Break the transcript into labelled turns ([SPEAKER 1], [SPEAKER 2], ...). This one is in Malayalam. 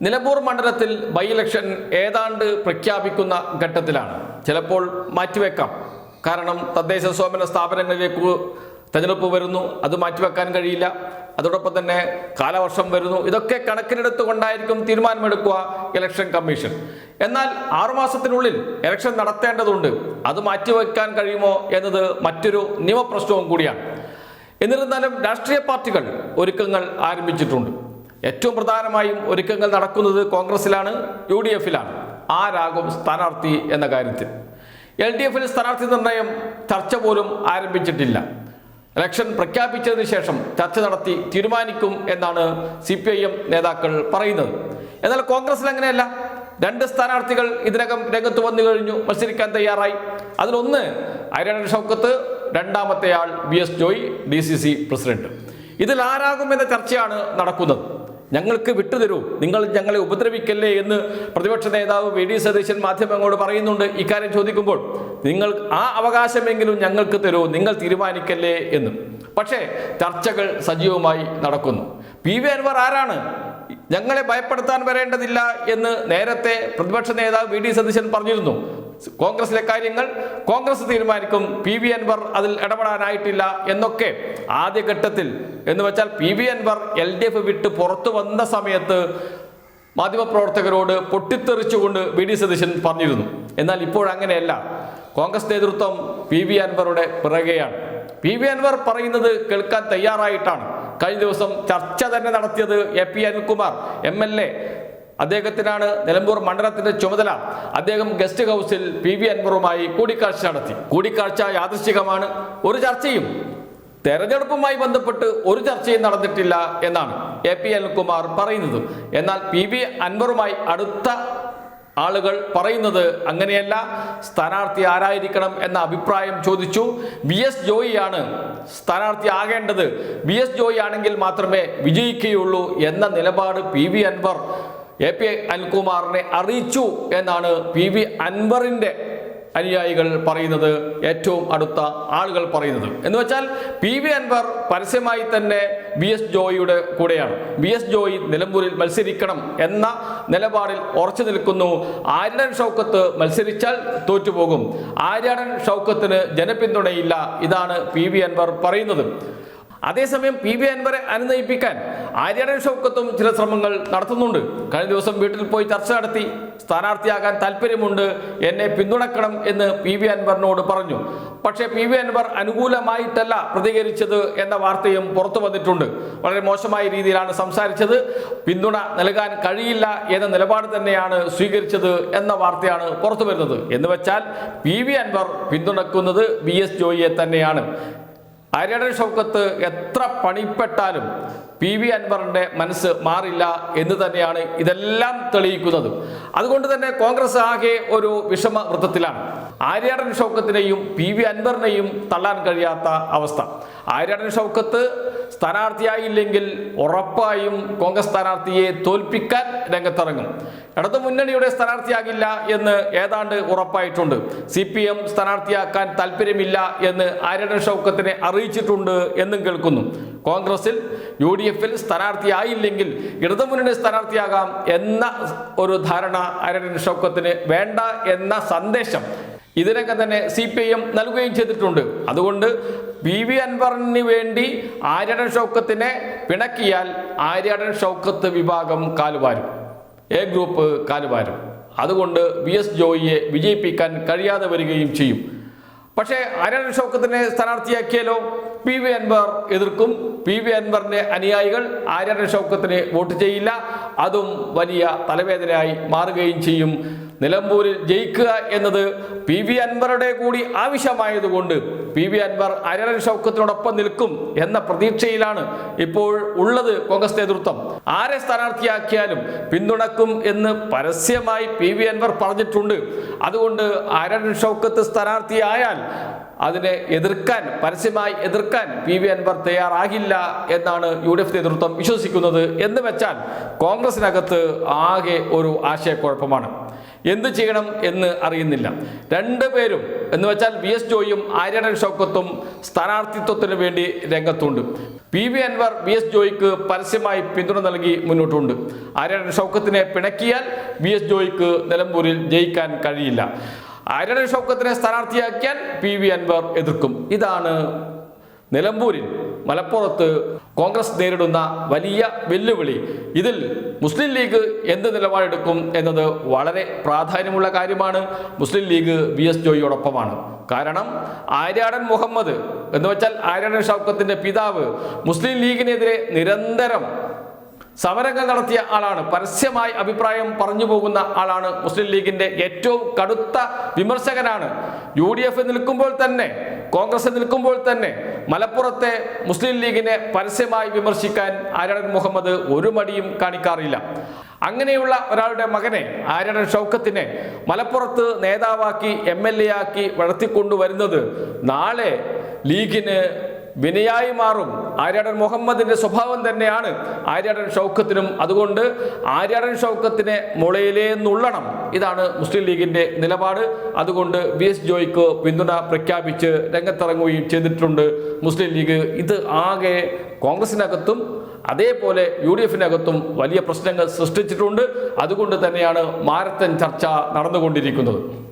[SPEAKER 1] നിലമ്പൂർ മണ്ഡലത്തിൽ ബൈ ഇലക്ഷൻ ഏതാണ്ട് പ്രഖ്യാപിക്കുന്ന ഘട്ടത്തിലാണ്. ചിലപ്പോൾ മാറ്റിവെക്കാം. കാരണം തദ്ദേശ സ്വയംഭരണ സ്ഥാപനങ്ങളിലേക്ക് തെരഞ്ഞെടുപ്പ് വരുന്നു. അത് മാറ്റിവെക്കാൻ കഴിയില്ല. അതോടൊപ്പം തന്നെ കാലവർഷം വരുന്നു. ഇതൊക്കെ കണക്കിലെടുത്തുകൊണ്ടായിരിക്കും തീരുമാനമെടുക്കുക ഇലക്ഷൻ കമ്മീഷൻ. എന്നാൽ ആറുമാസത്തിനുള്ളിൽ ഇലക്ഷൻ നടത്തേണ്ടതുണ്ട്. അത് മാറ്റിവെക്കാൻ കഴിയുമോ എന്നത് മറ്റൊരു നിയമപ്രശ്നവും കൂടിയാണ്. എന്നിരുന്നാലും രാഷ്ട്രീയ പാർട്ടികൾ ഒരുക്കങ്ങൾ ആരംഭിച്ചിട്ടുണ്ട്. ഏറ്റവും പ്രധാനമായും ഒരുക്കങ്ങൾ നടക്കുന്നത് കോൺഗ്രസിലാണ് യു ഡി എഫിലാണ് ആരാകും സ്ഥാനാർത്ഥി എന്ന കാര്യത്തിൽ. എൽ ഡി എഫിൽ സ്ഥാനാർത്ഥി നിർണയം ചർച്ച പോലും ആരംഭിച്ചിട്ടില്ല. ഇലക്ഷൻ പ്രഖ്യാപിച്ചതിന് ശേഷം ചർച്ച നടത്തി തീരുമാനിക്കും എന്നാണ് സി പി ഐ എം നേതാക്കൾ പറയുന്നത്. എന്നാൽ കോൺഗ്രസിൽ അങ്ങനെയല്ല. രണ്ട് സ്ഥാനാർത്ഥികൾ ഇതിനകം രംഗത്ത് വന്നു കഴിഞ്ഞു മത്സരിക്കാൻ തയ്യാറായി. അതിലൊന്ന് അരണ ഷൗക്കത്ത് രണ്ടാമത്തെ ആൾ B S Joy D C C president. ഇതിൽ ആരാകും എന്ന ചർച്ചയാണ് നടക്കുന്നത്. ഞങ്ങൾക്ക് വിട്ടുതരൂ. നിങ്ങൾ ഞങ്ങളെ ഉപദ്രവിക്കല്ലേ എന്ന് പ്രതിപക്ഷ നേതാവ് വി ഡി സതീശൻ മാധ്യമങ്ങളോട് പറയുന്നുണ്ട്. ഇക്കാര്യം ചോദിക്കുമ്പോൾ നിങ്ങൾ ആ അവകാശമെങ്കിലും ഞങ്ങൾക്ക് തരൂ. നിങ്ങൾ തീരുമാനിക്കല്ലേ എന്ന്. പക്ഷേ ചർച്ചകൾ സജീവമായി നടക്കുന്നു. പി വി അൻവർ ആരാണ്? ഞങ്ങളെ ഭയപ്പെടുത്താൻ വരേണ്ടതില്ല എന്ന് നേരത്തെ പ്രതിപക്ഷ നേതാവ് വി ഡി സതീശൻ പറഞ്ഞിരുന്നു. കോൺഗ്രസിലെ കാര്യങ്ങൾ കോൺഗ്രസ് തീരുമാനിക്കും. പി വി അൻവർ അതിൽ ഇടപെടാനായിട്ടില്ല എന്നൊക്കെ ആദ്യഘട്ടത്തിൽ. എന്ന് വെച്ചാൽ P V Anvar L D F വിട്ട് പുറത്തു വന്ന സമയത്ത് മാധ്യമപ്രവർത്തകരോട് പൊട്ടിത്തെറിച്ചുകൊണ്ട് വി ഡി സതീശൻ പറഞ്ഞിരുന്നു. എന്നാൽ ഇപ്പോൾ അങ്ങനെയല്ല. കോൺഗ്രസ് നേതൃത്വം പി വി അൻവറുടെ പിറകെയാണ്. പി വി അൻവർ പറയുന്നത് കേൾക്കാൻ തയ്യാറായിട്ടാണ്. കഴിഞ്ഞ ദിവസം ചർച്ച തന്നെ നടത്തിയത് A P Anilkumar M L A. അദ്ദേഹത്തിനാണ് Nilambur മണ്ഡലത്തിന്റെ ചുമതല. അദ്ദേഹം ഗസ്റ്റ് ഹൗസിൽ പി വി അൻവറുമായി കൂടിക്കാഴ്ച നടത്തി. കൂടിക്കാഴ്ച യാദൃശ്ചികമാണ്. ഒരു ചർച്ചയും തെരഞ്ഞെടുപ്പുമായി ബന്ധപ്പെട്ട് ഒരു ചർച്ചയും നടന്നിട്ടില്ല എന്നാണ് എ പി അനിൽകുമാർ പറയുന്നത്. എന്നാൽ പി വി അൻവറുമായി അടുത്ത ആളുകൾ പറയുന്നത് അങ്ങനെയല്ല. സ്ഥാനാർത്ഥി ആരായിരിക്കണം എന്ന അഭിപ്രായം ചോദിച്ചു. വി എസ് ജോയിയാണ് സ്ഥാനാർത്ഥി ആകേണ്ടത്. വി എസ് ജോയി ആണെങ്കിൽ മാത്രമേ വിജയിക്കുകയുള്ളൂ എന്ന നിലപാട് P V Anvar A P അനിൽകുമാറിനെ അറിയിച്ചു എന്നാണ് പി വി അൻവറിന്റെ അനുയായികൾ പറയുന്നത് ഏറ്റവും അടുത്ത ആളുകൾ പറയുന്നത്. എന്ന് വെച്ചാൽ പി വി അൻവർ പരസ്യമായി തന്നെ ബി എസ് ജോയിയുടെ കൂടെയാണ്. ബി എസ് ജോയി നിലമ്പൂരിൽ മത്സരിക്കണം എന്ന നിലപാടിൽ ഉറച്ചു നിൽക്കുന്നു. ആര്യടൻ ഷൗക്കത്ത് മത്സരിച്ചാൽ തോറ്റുപോകും. ആര്യാടൻ ഷൗക്കത്തിന് ജനപിന്തുണയില്ല ഇതാണ് പി വി അൻവർ പറയുന്നത്. അതേസമയം പി വി അൻവറെ അനുനയിപ്പിക്കാൻ ആര്യാടൻ ഷൗക്കത്തും ചില ശ്രമങ്ങൾ നടത്തുന്നുണ്ട്. കഴിഞ്ഞ ദിവസം വീട്ടിൽ പോയി ചർച്ച നടത്തി സ്ഥാനാർത്ഥിയാകാൻ താല്പര്യമുണ്ട്. എന്നെ പിന്തുണക്കണം എന്ന് പി വി അൻവറിനോട് പറഞ്ഞു. പക്ഷേ പി വി അൻവർ അനുകൂലമായിട്ടല്ല പ്രതികരിച്ചത് എന്ന വാർത്തയും പുറത്തു വന്നിട്ടുണ്ട്. വളരെ മോശമായ രീതിയിലാണ് സംസാരിച്ചത്. പിന്തുണ നൽകാൻ കഴിയില്ല എന്ന നിലപാട് തന്നെയാണ് സ്വീകരിച്ചത് എന്ന വാർത്തയാണ് പുറത്തു വരുന്നത്. എന്ന് വെച്ചാൽ പി വി അൻവർ പിന്തുണക്കുന്നത് ബി എസ് ജോയിയെ തന്നെയാണ്. ആര്യാടൻ ഷൗക്കത്ത് എത്ര പണിപ്പെട്ടാലും പി വി അൻവറിന്റെ മനസ്സ് മാറില്ല എന്ന് തന്നെയാണ് ഇതെല്ലാം തെളിയിക്കുന്നത്. അതുകൊണ്ട് തന്നെ കോൺഗ്രസ് ആകെ ഒരു വിഷമ വൃത്തത്തിലാണ് ആര്യാടൻ ഷൗക്കത്തിനെയും പി വി അൻവറിനെയും തള്ളാൻ കഴിയാത്ത അവസ്ഥ. ആര്യാടൻ ഷൗക്കത്ത് സ്ഥാനാർത്ഥിയായില്ലെങ്കിൽ ഉറപ്പായും കോൺഗ്രസ് സ്ഥാനാർത്ഥിയെ തോൽപ്പിക്കാൻ രംഗത്തിറങ്ങും. ഇടതു മുന്നണിയുടെ സ്ഥാനാർത്ഥിയാകില്ല എന്ന് ഏതാണ്ട് ഉറപ്പായിട്ടുണ്ട്. സി പി എം സ്ഥാനാർത്ഥിയാക്കാൻ താല്പര്യമില്ല എന്ന് ആര്യടൻ ഷൗക്കത്തിനെ അറിയിച്ചിട്ടുണ്ട് എന്നും കേൾക്കുന്നു. കോൺഗ്രസിൽ യു ഡി എഫിൽ സ്ഥാനാർത്ഥിയായില്ലെങ്കിൽ ഇടതുമുന്നണി സ്ഥാനാർത്ഥിയാകാം എന്ന ഒരു ധാരണ ആര്യടൻ ഷൗക്കത്തിന് വേണ്ട എന്ന സന്ദേശം ഇതിനൊക്കെ തന്നെ സി പി ഐ എം നൽകുകയും ചെയ്തിട്ടുണ്ട്. അതുകൊണ്ട് പി വി അൻവറിന് വേണ്ടി ആര്യടൻ ഷൗക്കത്തിനെ പിണക്കിയാൽ ആര്യടൻ ഷൗക്കത്ത് വിഭാഗം കാലുവാരും. A group കാലുവാരും. അതുകൊണ്ട് വി എസ് ജോയിയെ വിജയിപ്പിക്കാൻ കഴിയാതെ വരികയും ചെയ്യും. പക്ഷേ ആര്യടൻ ഷൗക്കത്തിനെ സ്ഥാനാർത്ഥിയാക്കിയാലോ? പി വി അൻവർ എതിർക്കും. പി വി അൻവറിന്റെ അനുയായികൾ ആര്യടൻ ഷൗക്കത്തിന് വോട്ട് ചെയ്യില്ല. അതും വലിയ തലവേദനയായി മാറുകയും ചെയ്യും. നിലമ്പൂരിൽ ജയിക്കുക എന്നത് പി വി അൻവറുടെ കൂടി ആവശ്യമായതുകൊണ്ട് പി വി അൻവർ അരരൻ ഷൗക്കത്തിനോടൊപ്പം നിൽക്കും എന്ന പ്രതീക്ഷയിലാണ് ഇപ്പോൾ ഉള്ളത് കോൺഗ്രസ് നേതൃത്വം. ആരെ സ്ഥാനാർത്ഥിയാക്കിയാലും പിന്തുണക്കും എന്ന് പരസ്യമായി പി വി അൻവർ പറഞ്ഞിട്ടുണ്ട്. അതുകൊണ്ട് അരരൻ ഷൗക്കത്ത് സ്ഥാനാർത്ഥിയായാൽ അതിനെ എതിർക്കാൻ പരസ്യമായി എതിർക്കാൻ പി വി അൻവർ തയ്യാറാകില്ല എന്നാണ് യു ഡി എഫ് നേതൃത്വം വിശ്വസിക്കുന്നത് എന്ന് വെച്ചാൽ കോൺഗ്രസിനകത്ത് ആകെ ഒരു ആശയക്കുഴപ്പമാണ്. എന്ത് ചെയ്യണം എന്ന് അറിയുന്നില്ല. രണ്ടുപേരും എന്ന് വെച്ചാൽ വി എസ് ജോയും ആര്യടൻ ഷൗക്കത്തും സ്ഥാനാർത്ഥിത്വത്തിന് വേണ്ടി രംഗത്തുണ്ട്. P V Anvar V S ജോയിക്ക് പരസ്യമായി പിന്തുണ നൽകി മുന്നോട്ടുണ്ട്. ആര്യടൻ ഷൗക്കത്തിനെ പിണക്കിയാൽ വി എസ് ജോയിക്ക് നിലമ്പൂരിൽ ജയിക്കാൻ കഴിയില്ല. ആര്യടൻ ഷൗക്കത്തിനെ സ്ഥാനാർത്ഥിയാക്കിയാൽ പി വി അൻവർ എതിർക്കും. ഇതാണ് നിലമ്പൂരിൽ മലപ്പുറത്ത് കോൺഗ്രസ് നേരിടുന്ന വലിയ വെല്ലുവിളി. ഇതിൽ മുസ്ലിം ലീഗ് എന്ത് നിലപാടെടുക്കും എന്നത് വളരെ പ്രാധാന്യമുള്ള കാര്യമാണ്. മുസ്ലിം ലീഗ് വി എസ് ജോയിയോടൊപ്പമാണ്. കാരണം ആര്യാടൻ മുഹമ്മദ് എന്ന് വെച്ചാൽ ആര്യാടൻ ഷൗക്കത്തിന്റെ പിതാവ് മുസ്ലിം ലീഗിനെതിരെ നിരന്തരം സമരങ്ങൾ നടത്തിയ ആളാണ്. പരസ്യമായി അഭിപ്രായം പറഞ്ഞു പോകുന്ന ആളാണ് മുസ്ലിം ലീഗിന്റെ ഏറ്റവും കടുത്ത വിമർശകനാണ്. യു നിൽക്കുമ്പോൾ തന്നെ കോൺഗ്രസ് നിൽക്കുമ്പോൾ തന്നെ മലപ്പുറത്തെ മുസ്ലിം ലീഗിനെ പരസ്യമായി വിമർശിക്കാൻ ആര്യാടൻ മുഹമ്മദ് ഒരു മടിയും കാണിക്കാറില്ല. അങ്ങനെയുള്ള ഒരാളുടെ മകനെ ആര്യാടൻ ഷൗക്കത്തിനെ മലപ്പുറത്ത് നേതാവാക്കി എം എൽ എ ആക്കി വളർത്തിക്കൊണ്ടുവരുന്നത് നാളെ ലീഗിന് വിനയായി മാറും. ആര്യാടൻ മുഹമ്മദിന്റെ സ്വഭാവം തന്നെയാണ് ആര്യാടൻ ഷൗക്കത്തിനും അതുകൊണ്ട് ആര്യാടൻ ഷൗക്കത്തിനെ മുളയിലേ നുള്ളണം. ഇതാണ് മുസ്ലിം ലീഗിന്റെ നിലപാട്. അതുകൊണ്ട് വി എസ് ജോയ്ക്ക് പിന്തുണ പ്രഖ്യാപിച്ച് രംഗത്തിറങ്ങുകയും ചെയ്തിട്ടുണ്ട് മുസ്ലിം ലീഗ്. ഇത് ആകെ കോൺഗ്രസിനകത്തും അതേപോലെ യു ഡി എഫിനകത്തും വലിയ പ്രശ്നങ്ങൾ സൃഷ്ടിച്ചിട്ടുണ്ട്. അതുകൊണ്ട് തന്നെയാണ് മാരത്തൻ ചർച്ച നടന്നുകൊണ്ടിരിക്കുന്നത്.